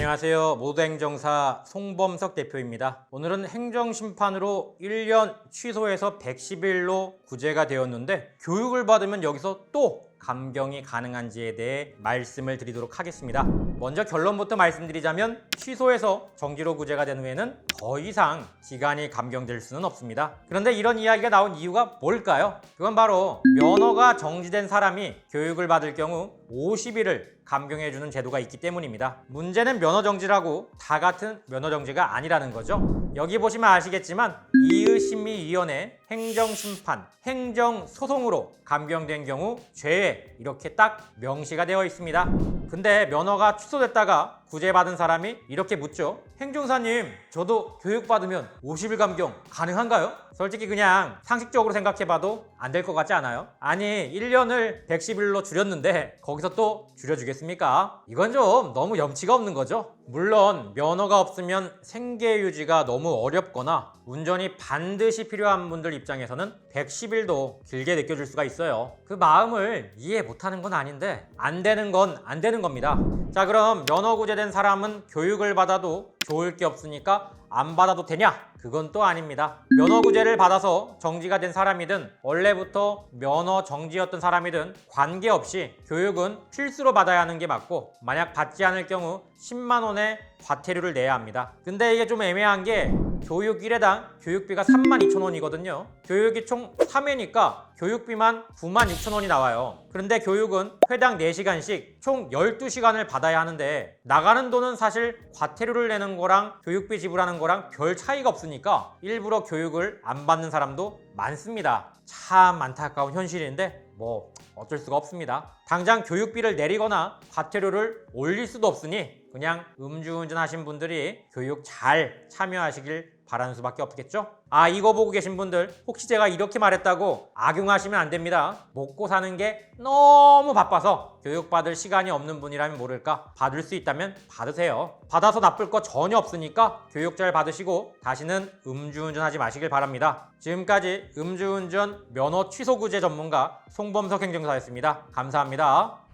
안녕하세요. 모두행정사 송범석 대표입니다. 오늘은 행정심판으로 1년 취소해서 110일로 구제가 되었는데 교육을 받으면 여기서 또 감경이 가능한지에 대해 말씀을 드리도록 하겠습니다. 먼저 결론부터 말씀드리자면 취소해서 정지로 구제가 된 후에는 더 이상 기간이 감경될 수는 없습니다. 그런데 이런 이야기가 나온 이유가 뭘까요? 그건 바로 면허가 정지된 사람이 교육을 받을 경우 50일을 감경해주는 제도가 있기 때문입니다. 문제는 면허 정지라고 다 같은 면허 정지가 아니라는 거죠. 여기 보시면 아시겠지만 이의심의위원회 행정심판, 행정소송으로 감경된 경우 죄에 이렇게 딱 명시가 되어 있습니다. 근데 면허가 취소됐다가 구제받은 사람이 이렇게 묻죠. 행정사님, 저도 교육받으면 50일 감경 가능한가요? 솔직히 그냥 상식적으로 생각해봐도 안 될 것 같지 않아요? 아니, 1년을 110일로 줄였는데 거기서 또 줄여주겠습니까? 이건 좀 너무 염치가 없는 거죠? 물론 면허가 없으면 생계 유지가 너무 어렵거나 운전이 반드시 필요한 분들 입장에서는 110일도 길게 느껴질 수가 있어요. 그 마음을 이해 못하는 건 아닌데 안 되는 건 안 되는 겁니다. 자 그럼 면허 구제 된 사람은 교육을 받아도 좋을 게 없으니까 안 받아도 되냐? 그건 또 아닙니다. 면허 구제를 받아서 정지가 된 사람이든 원래부터 면허 정지였던 사람이든 관계없이 교육은 필수로 받아야 하는 게 맞고 만약 받지 않을 경우 10만 원의 과태료를 내야 합니다. 근데 이게 좀 애매한 게 교육 1회당 교육비가 3만 2천 원이거든요. 교육이 총 3회니까 교육비만 9만 6천 원이 나와요. 그런데 교육은 회당 4시간씩 총 12시간을 받아야 하는데 나가는 돈은 사실 과태료를 내는 거랑 교육비 지불하는 거랑 별 차이가 없으니까 일부러 교육을 안 받는 사람도 많습니다. 참 안타까운 현실인데 뭐 어쩔 수가 없습니다. 당장 교육비를 내리거나 과태료를 올릴 수도 없으니 그냥 음주운전 하신 분들이 교육 잘 참여하시길 바라는 수밖에 없겠죠? 아 이거 보고 계신 분들 혹시 제가 이렇게 말했다고 악용하시면 안 됩니다. 먹고 사는 게 너무 바빠서 교육받을 시간이 없는 분이라면 모를까 받을 수 있다면 받으세요. 받아서 나쁠 거 전혀 없으니까 교육 잘 받으시고 다시는 음주운전 하지 마시길 바랍니다. 지금까지 음주운전 면허 취소 구제 전문가 송범석 행정사였습니다. 감사합니다.